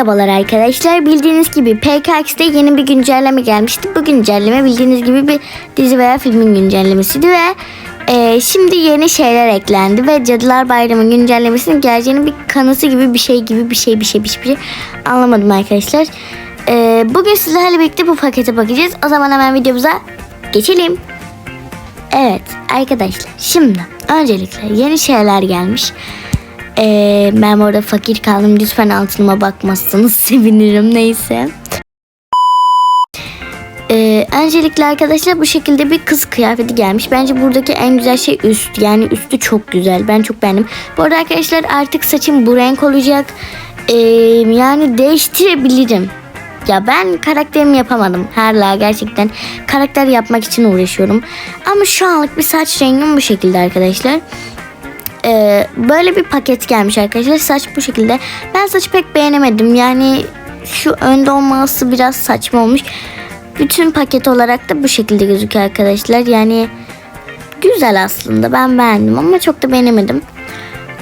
Merhabalar arkadaşlar. Bildiğiniz gibi PKX'de yeni bir güncelleme gelmişti. Bu güncelleme bildiğiniz gibi bir dizi veya filmin güncellemesiydi ve e, şimdi yeni şeyler eklendi ve Cadılar Bayramı güncellemesinin geleceğinin bir kanısı gibi bir şey gibi bir şey bir şey bir şey, bir şey. anlamadım arkadaşlar. E, bugün sizlerle birlikte bu pakete bakacağız. O zaman hemen videomuza geçelim. Evet arkadaşlar şimdi öncelikle yeni şeyler gelmiş. Ee, ben orada fakir kaldım. Lütfen altınıma bakmazsanız sevinirim. Neyse. Ee, öncelikle arkadaşlar bu şekilde bir kız kıyafeti gelmiş. Bence buradaki en güzel şey üst. Yani üstü çok güzel. Ben çok beğendim. Bu arada arkadaşlar artık saçım bu renk olacak. Ee, yani değiştirebilirim. Ya ben karakterimi yapamadım. Hala gerçekten karakter yapmak için uğraşıyorum. Ama şu anlık bir saç rengim bu şekilde arkadaşlar. Ee, böyle bir paket gelmiş arkadaşlar. Saç bu şekilde. Ben saçı pek beğenemedim. Yani şu önde olması biraz saçma olmuş. Bütün paket olarak da bu şekilde gözüküyor arkadaşlar. Yani güzel aslında. Ben beğendim ama çok da beğenemedim.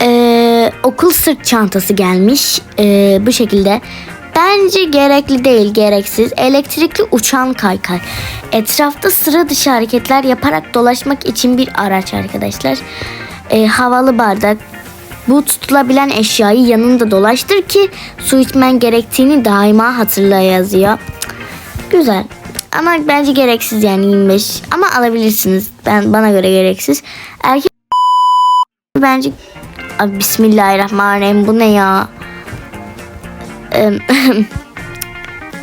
Ee, okul sırt çantası gelmiş. Ee, bu şekilde. Bence gerekli değil, gereksiz. Elektrikli uçan kaykay. Etrafta sıra dışı hareketler yaparak dolaşmak için bir araç arkadaşlar. Ee, havalı bardak. Bu tutulabilen eşyayı yanında dolaştır ki su içmen gerektiğini daima hatırla yazıyor. Güzel. Ama bence gereksiz yani 25. Ama alabilirsiniz. Ben bana göre gereksiz. Erkek bence Abi, Bismillahirrahmanirrahim bu ne ya?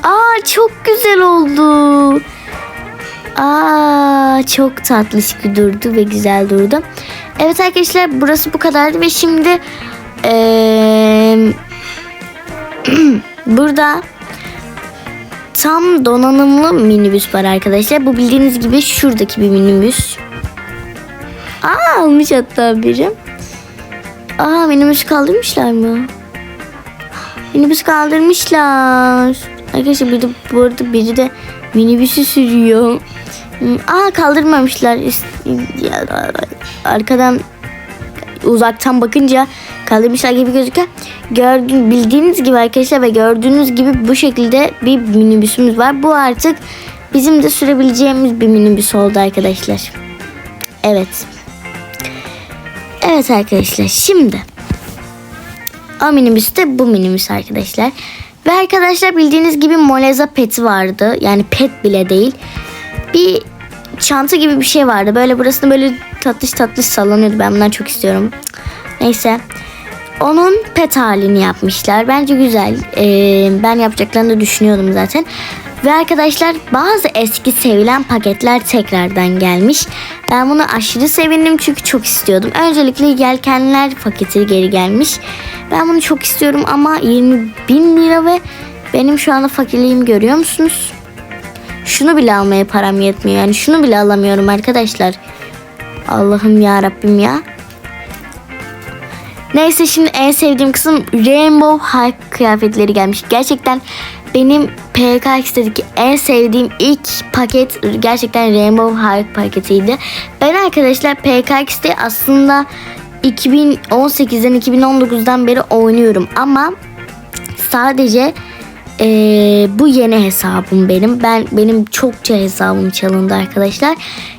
Aa çok güzel oldu. Aa çok tatlış durdu ve güzel durdu. Evet arkadaşlar burası bu kadardı ve şimdi eee, burada tam donanımlı minibüs var arkadaşlar. Bu bildiğiniz gibi şuradaki bir minibüs. Aa almış hatta biri. Aa minibüs kaldırmışlar mı? Minibüs kaldırmışlar. Arkadaşlar bir de bu arada biri de minibüsü sürüyor. Aa kaldırmamışlar. Arkadan uzaktan bakınca kaldırmışlar gibi gözüküyor. Gördüğün, bildiğiniz gibi arkadaşlar ve gördüğünüz gibi bu şekilde bir minibüsümüz var. Bu artık bizim de sürebileceğimiz bir minibüs oldu arkadaşlar. Evet. Evet arkadaşlar şimdi o minibüs de bu minibüs arkadaşlar. Ve arkadaşlar bildiğiniz gibi Moleza peti vardı. Yani pet bile değil. Bir çanta gibi bir şey vardı. Böyle burasında böyle tatlış tatlış sallanıyordu. Ben bundan çok istiyorum. Neyse. Onun pet halini yapmışlar. Bence güzel. Ee, ben yapacaklarını da düşünüyordum zaten. Ve arkadaşlar bazı eski sevilen paketler tekrardan gelmiş. Ben bunu aşırı sevindim çünkü çok istiyordum. Öncelikle yelkenler paketi geri gelmiş. Ben bunu çok istiyorum ama 20 bin lira ve benim şu anda fakirliğimi görüyor musunuz? Şunu bile almaya param yetmiyor. Yani şunu bile alamıyorum arkadaşlar. Allah'ım ya Rabbim ya. Neyse şimdi en sevdiğim kısım Rainbow High kıyafetleri gelmiş. Gerçekten benim PKX'deki en sevdiğim ilk paket gerçekten Rainbow High paketiydi. Ben arkadaşlar PKX'de aslında 2018'den 2019'dan beri oynuyorum ama sadece eee, bu yeni hesabım benim. Ben benim çokça hesabım çalındı arkadaşlar.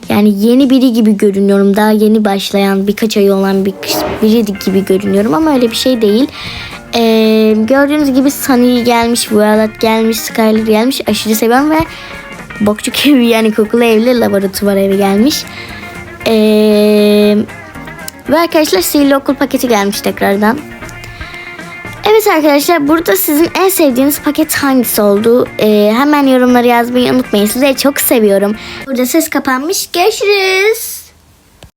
Yani yeni biri gibi görünüyorum. Daha yeni başlayan birkaç ay olan bir biri gibi görünüyorum ama öyle bir şey değil. Eee, gördüğünüz gibi Sunny gelmiş, Violet gelmiş, Skyler gelmiş. Aşırı seviyorum ve Bokçuk evi yani kokulu evli laboratuvar evi gelmiş. Eee ve arkadaşlar sihirli okul paketi gelmiş tekrardan. Arkadaşlar burada sizin en sevdiğiniz paket hangisi oldu? Ee, hemen yorumları yazmayı unutmayın. Sizleri çok seviyorum. Burada ses kapanmış. Görüşürüz.